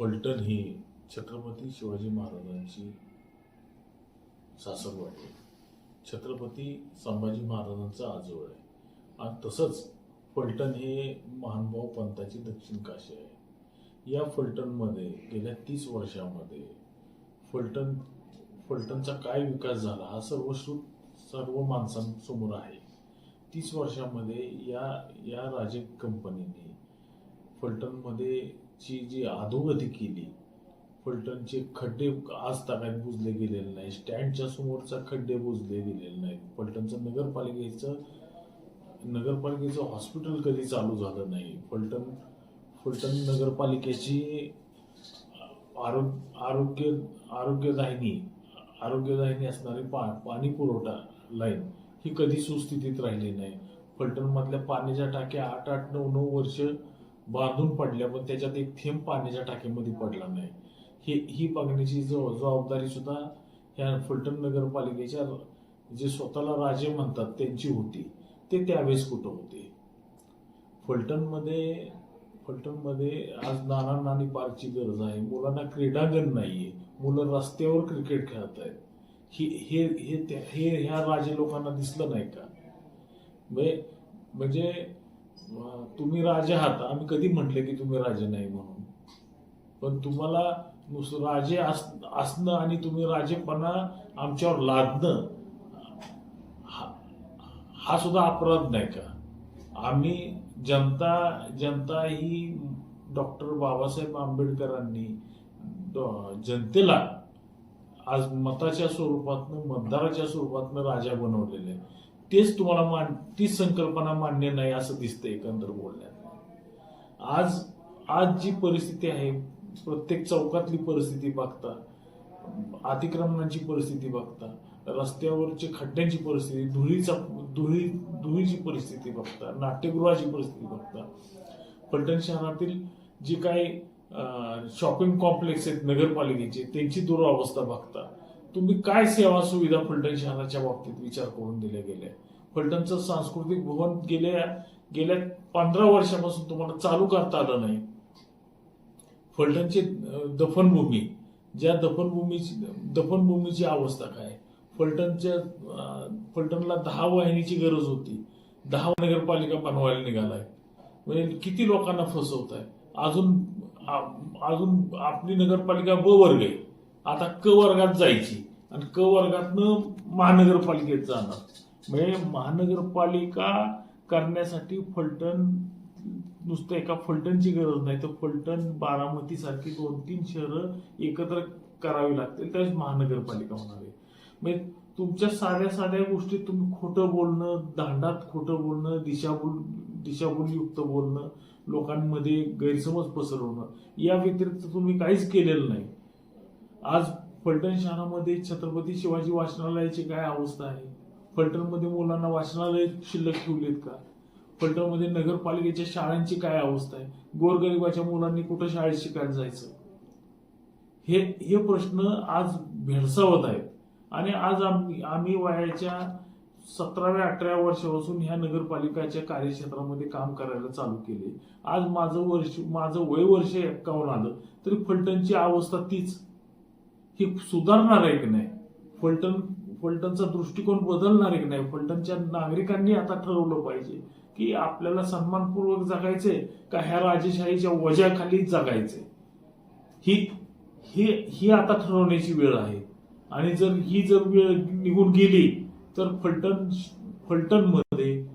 फलटण ही छत्रपती शिवाजी महाराजांची सासरवाडी आहे. छत्रपती संभाजी महाराजांचं आजोळ आहे. आणि तसंच फलटण हे महानभाव पंथाची दक्षिण काशी आहे. या फलटणमध्ये गेल्या तीस वर्षामध्ये फलटण फलटणचा काय विकास झाला हा सर्व सर्व माणसांसमोर आहे. तीस वर्षामध्ये या या राजे कंपनीने फलटणमध्ये ची जी अधोगती केली फलटणचे खड्डे आज ताब्यात बुजले गेलेले नाही स्टँडच्या समोरचा खड्डे बुजले गेलेले नाहीत. फलटणचं नगरपालिकेचं नगरपालिकेचं हॉस्पिटल कधी चालू झालं नाही? फलटण फलटण नगरपालिकेची आरोग्य आरोग्य आरोग्यदायिनी आरोग्यदायिनी असणारी पा पाणी पुरवठा लाईन ही कधी सुस्थितीत राहिली नाही? फलटणमधल्या पाण्याच्या टाक्या आठ आठ नऊ नऊ वर्ष बांधून पडल्या पण त्याच्यात एक थेंब पाण्याच्या टाकीमध्ये पडला नाही. ही ही बघण्याची जबाबदारी सुद्धा ह्या फलटण नगरपालिकेच्या जे स्वतःला राजे म्हणतात त्यांची होती. ते त्यावेळेस कुठं होते? फलटणमध्ये फलटणमध्ये आज नाना नानी पार्कची गरज आहे. मुलांना क्रीडांगण आहे मुलं रस्त्यावर क्रिकेट खेळत आहेत हे हे त्या- हे ह्या राजे लोकांना दिसलं नाही का? म्हणजे, म्हणजे तुम्ही राजे आहात. आम्ही कधी म्हटले की तुम्ही राजे नाही म्हणून. पण तुम्हाला नुसतं राजे अस असणं आणि तुम्ही राजेपणा आमच्यावर लादणं हा हा सुद्धा अपराध नाही का? आम्ही जनता जनता ही डॉक्टर बाबासाहेब आंबेडकरांनी जनतेला आज मताच्या स्वरूपातनं मतदाराच्या स्वरूपातनं राजा बनवलेले. आहे. तेच तुम्हाला मान तीच संकल्पना मान्य नाही असं दिसतं एकंदर बोलण्यात. आज आज जी परिस्थिती आहे प्रत्येक चौकातली परिस्थिती बघता अतिक्रमणाची परिस्थिती बघता रस्त्यावरची खड्ड्यांची परिस्थिती धुळीचा धुळी धुळीची परिस्थिती बघता नाट्यगृहाची परिस्थिती बघता फलटण शहरातील जी काही शॉपिंग कॉम्प्लेक्स आहेत नगरपालिकेचे त्यांची दुरावस्था बघता तुम्ही काय सेवा सुविधा फलटण शहराच्या बाबतीत विचार करून दिल्या गेल्या? फलटणचं सांस्कृतिक भवन गेल्या गेल्या पंधरा वर्षापासून तुम्हाला चालू करता आलं नाही. फलटणची दफनभूमी ज्या दफनभूमीची दफनभूमीची अवस्था काय? फलटणच्या फलटनला फलटणला दहा वाहिनीची गरज होती. दहा नगरपालिका बनवायला निघालाय म्हणजे किती लोकांना फसवत आहे अजून अजून आपली नगरपालिका ब वर्ग आहे आता क वर्गात जायची आणि क वर्गातनं महानगरपालिकेत जाणार. म्हणजे महानगरपालिका करण्यासाठी फलटण नुसतं एका फलटणची गरज नाही तर फलटण बारामती सारखी दोन तीन शहरं एकत्र करावी लागतील त्यावेळेस महानगरपालिका होणार आहे. म्हणजे तुमच्या साध्या साध्या गोष्टीत तुम्ही खोटं बोलणं दांडात खोटं बोलणं दिशाभूल दिशाभूलयुक्त बोलणं लोकांमध्ये गैरसमज पसरवणं या व्यतिरिक्त तुम्ही काहीच केलेलं नाही. आज फलटण शहरामध्ये छत्रपती शिवाजी वाचनालयाची काय अवस्था आहे? फलटणमध्ये मुलांना वाचनालय शिल्लक ठेवलेत का? फलटणमध्ये नगरपालिकेच्या शाळांची काय अवस्था आहे? गोरगरिबाच्या मुलांनी कुठं शाळेत शिकायला जायचं? हे हे प्रश्न आज भेडसावत आहेत. आणि आज आम्ही आम्ही वयाच्या सतराव्या अठराव्या वर्षापासून ह्या नगरपालिकाच्या कार्यक्षेत्रामध्ये काम करायला चालू केले. आज माझं वर्ष माझं वय वर्ष एक्कावन्न आलं तरी फलटणची अवस्था तीच. ही सुधारणार आहे की नाही? फलटण फलटणचा दृष्टिकोन बदलणार आहे की नाही? फलटणच्या नागरिकांनी आता ठरवलं पाहिजे की आपल्याला सन्मानपूर्वक जगायचे का ह्या राजेशाहीच्या वजाखाली जगायचे ही ही ही आता ठरवण्याची वेळ आहे. आणि जर ही जर वेळ निघून गेली तर फलटण फलटणमध्ये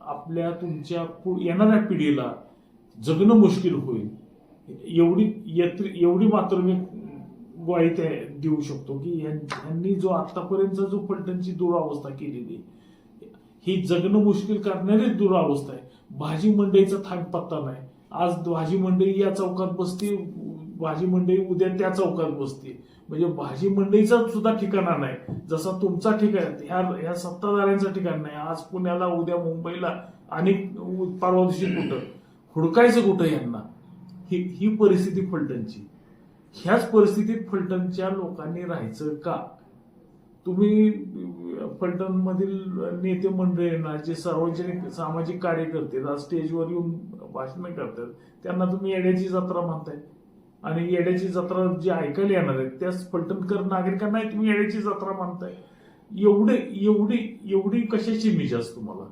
आपल्या तुमच्या येणाऱ्या पिढीला जगणं मुश्किल होईल. एवढी यत्र- एवढी मात्र मी ग्वाही त्या देऊ शकतो की यांनी जो आतापर्यंत जो फलटणची दुरावस्था केलेली ही जगणं मुश्किल करणारी दुरावस्था आहे. भाजी मंडईचा थांब पत्ता नाही. आज भाजी मंडई या चौकात बसते भाजी मंडई उद्या त्या चौकात बसते. म्हणजे भाजी मंडईचा सुद्धा ठिकाणा नाही. जसा तुमचा ठिकाण ह्या ह्या सत्ताधाऱ्यांचा ठिकाण नाही. आज पुण्याला उद्या मुंबईला आणि परवा दिवशी कुठं? हुडकायचं कुठं यांना? ही ही परिस्थिती फलटणची. ह्याच परिस्थितीत फलटणच्या लोकांनी राहायचं का? तुम्ही फलटण मधील नेते मंडळींना जे सार्वजनिक सामाजिक कार्यकर्ते आज स्टेजवर येऊन भाषण करतात त्यांना तुम्ही येड्याची जत्रा म्हणताय. आणि येड्याची जत्रा जी ऐकायला येणार आहेत त्याच फलटणकर नागरिकांना तुम्ही येड्याची जत्रा मानताय एवढे एवढी एवढी कशाची मिजाज तुम्हाला?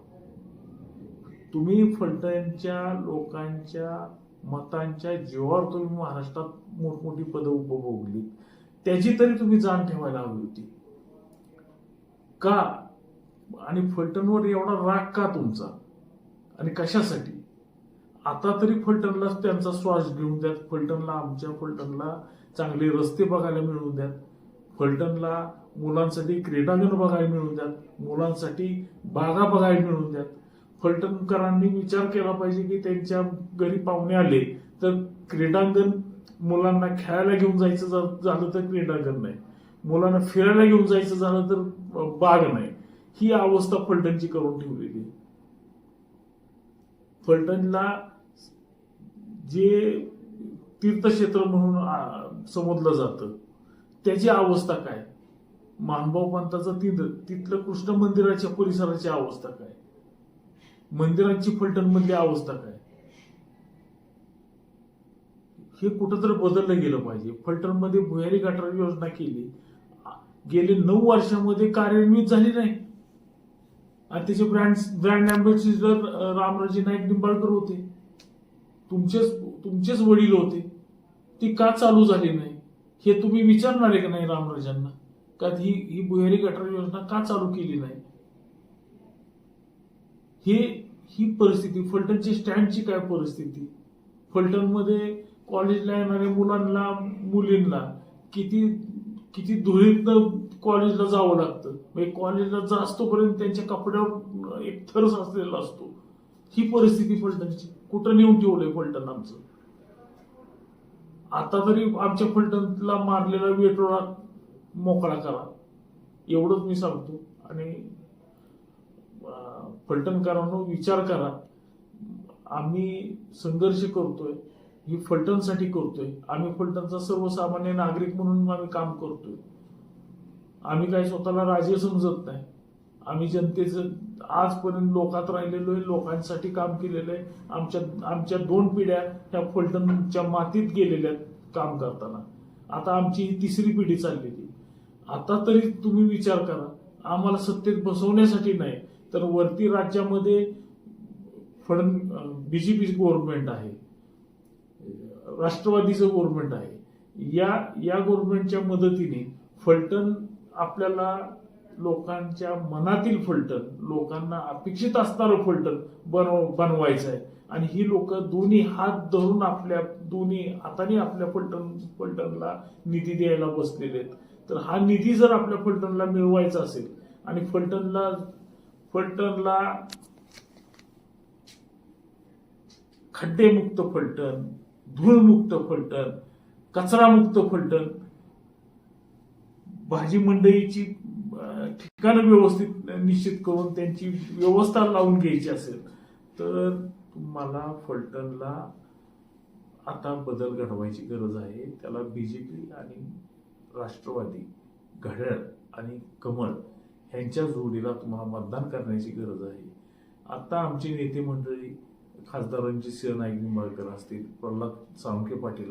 तुम्ही फलटणच्या लोकांच्या मतांच्या जीवावर तुम्ही महाराष्ट्रात मोठमोठी पदं उपभोगली त्याची तरी तुम्ही जाण ठेवायला हवी होती. का? आणि फलटणवर एवढा राग का तुमचा? आणि कशासाठी? आता तरी फलटणला त्यांचा श्वास घेऊन द्यात फलटणला आमच्या फलटणला चांगले रस्ते बघायला मिळवून द्यात फलटणला मुलांसाठी क्रीडांगण बघायला मिळवून द्यात मुलांसाठी बागा बघायला मिळवून द्यात फलटणकरांनी विचार केला पाहिजे की त्यांच्या घरी पाहुणे आले तर क्रीडांगण मुलांना खेळायला घेऊन जायचं झालं तर क्रीडांगण नाही. मुलांना फिरायला घेऊन जायचं झालं तर बाग नाही. ही अवस्था फलटणची करून ठेवलेली फलटणला जे तीर्थक्षेत्र म्हणून समजलं जातं त्याची अवस्था काय? मानभाव पंथाचं तिथं तिथलं कृष्ण मंदिराच्या परिसराची अवस्था काय? मंदिरांची फलटणमधली अवस्था काय? हे कुठंतरी बदललं गेलं पाहिजे. फलटणमध्ये भुयारी गटार योजना केली. गेले नऊ वर्षामध्ये कार्यान्वित झाली नाही. आणि त्याचे brand brand ambassador Ramraje Naik Nimbalkar होते. तुमचेच तुमचेच वडील होते. ती का चालू झाली नाही? हे तुम्ही विचारणार आहे का नाही रामराजांना? का ही ही भुयारी गटार योजना का चालू केली नाही? हे ही परिस्थिती फलटणची स्टँडची काय परिस्थिती? फलटणमध्ये कॉलेजला येणाऱ्या मुलांना मुलींना किती किती धुळीतनं कॉलेजला जावं लागतं? म्हणजे कॉलेजला जास्तोपर्यंत त्यांच्या कपड्यावर एक थर असलेला असतो. ही परिस्थिती फलटणची. कुठं नेऊन ठेवलंय फलटण आमचं? आता तरी आमच्या फलटणला मारलेला वेटोळा मोकळा करा. एवढंच मी सांगतो. आणि फलटणकारांनो विचार करा. आम्ही संघर्ष करतोय ही फलटणसाठी करतोय. आम्ही फलटणचा सर्वसामान्य नागरिक म्हणून आम्ही काम करतोय. आम्ही काही स्वतःला राजे समजत नाही. आम्ही जनतेचं आजपर्यंत लोकात राहिलेलो आहे लोकांसाठी काम केलेलं आहे. आमच्या आमच्या दोन पिढ्या ह्या फलटणच्या मातीत गेलेल्या आहेत काम करताना. आता आमची ही तिसरी पिढी चाललेली. आता तरी तुम्ही विचार करा. आम्हाला सत्तेत बसवण्यासाठी नाही. तर वरती राज्यामध्ये फडण पी गव्हर्नमेंट आहे. राष्ट्रवादीचं गव्हर्नमेंट आहे. या या गव्हर्नमेंटच्या मदतीने फलटण आपल्याला लोकांच्या मनातील फलटण लोकांना अपेक्षित असणारं फलटण बनव बनवायचं आहे आणि ही लोक दोन्ही हात धरून आपल्या दोन्ही हाताने आपल्या फलटण फलटणला निधी द्यायला बसलेले आहेत. तर हा निधी जर आपल्या फलटणला मिळवायचा असेल आणि फलटणला फलटणला खड्डेमुक्त फलटण धूळमुक्त फलटण कचरामुक्त फलटण भाजी मंडईची ठिकाणं व्यवस्थित निश्चित करून त्यांची व्यवस्था लावून घ्यायची असेल तर तुम्हाला फलटणला आता बदल घडवायची गरज आहे. त्याला बीजेपी आणि राष्ट्रवादी घड्याळ आणि कमळ ह्यांच्या जोडीला तुम्हाला मतदान करण्याची गरज आहे. आत्ता आमचे नेते मंडळी खासदारांची सिंह नाईक निंबाळकर असतील प्रल्हाद साळुंखे पाटील